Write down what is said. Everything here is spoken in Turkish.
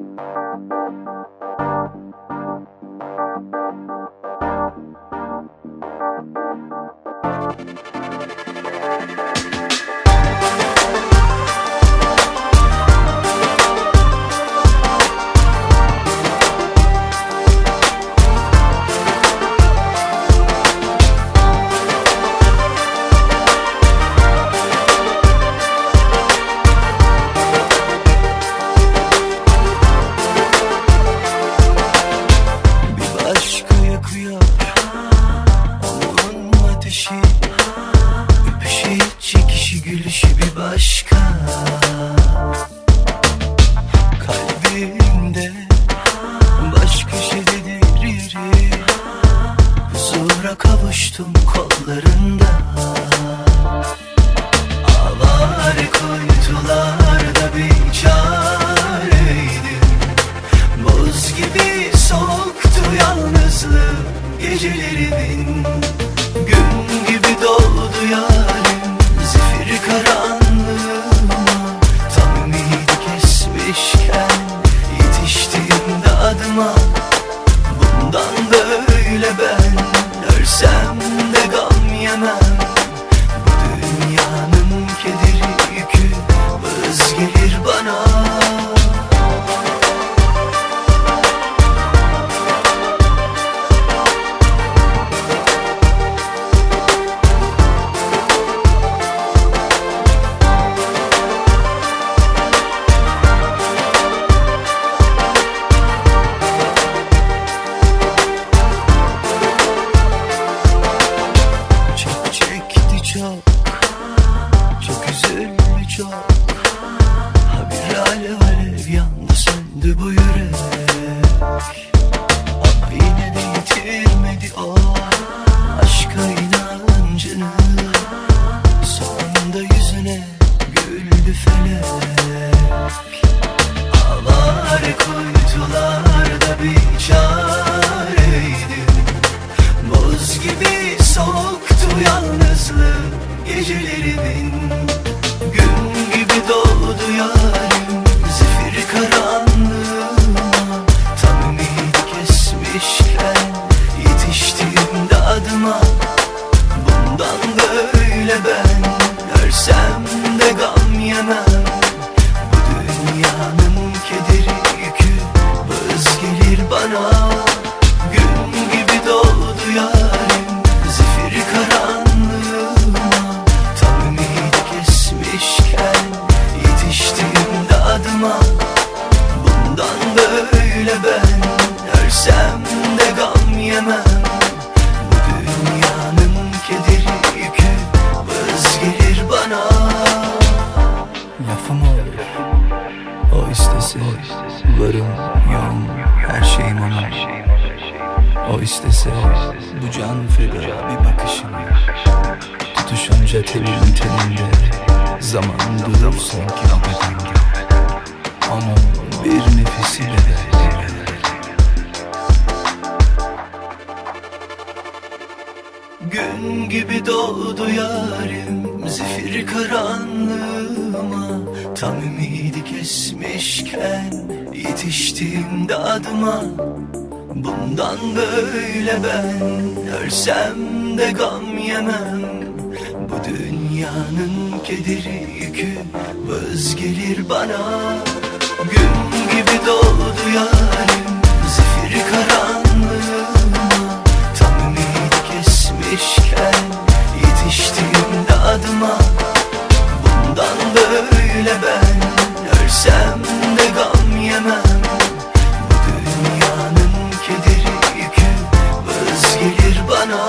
Bir bir başka Kalbimde Başka şeydir yeri Huzura kavuştum kollarında. Avare kuytularda bir çareydim Buz gibi soğuktu yalnızlığım Gecelerimin Gün gibi doldu yarim bu yürek. Ama yine de yitirmedi o Aşka inancını Sonunda yüzüne güldü felek. Avare kuytularda bir çareydim Buz gibi soğuktu yalnızlığım Gecelerimin bana. Gün gibi doğdu yarim Zifiri karanlığıma. Tam ümidi kesmişken Yetiştiğimde adıma. Bundan böyle ben Ölsem de gam yemem. Bu dünyanın kederi yükü Vız gelir bana. Lafım olur. O istese Varım yoğum Her şeyim onun. O istese Bu can feda bir bakışına Tutuşunca telin telinde Zaman durur sanki bedenge Onun bir nefesi bedel. Gün gibi doğdu yarim Zifiri karanlığıma Tam ümidi kesmişken Yetiştiğimde adıma. Bundan böyle ben Ölsem de gam yemem. Bu dünyanın kederi yükü Vız gelir bana. Gün gibi doğdu yarim no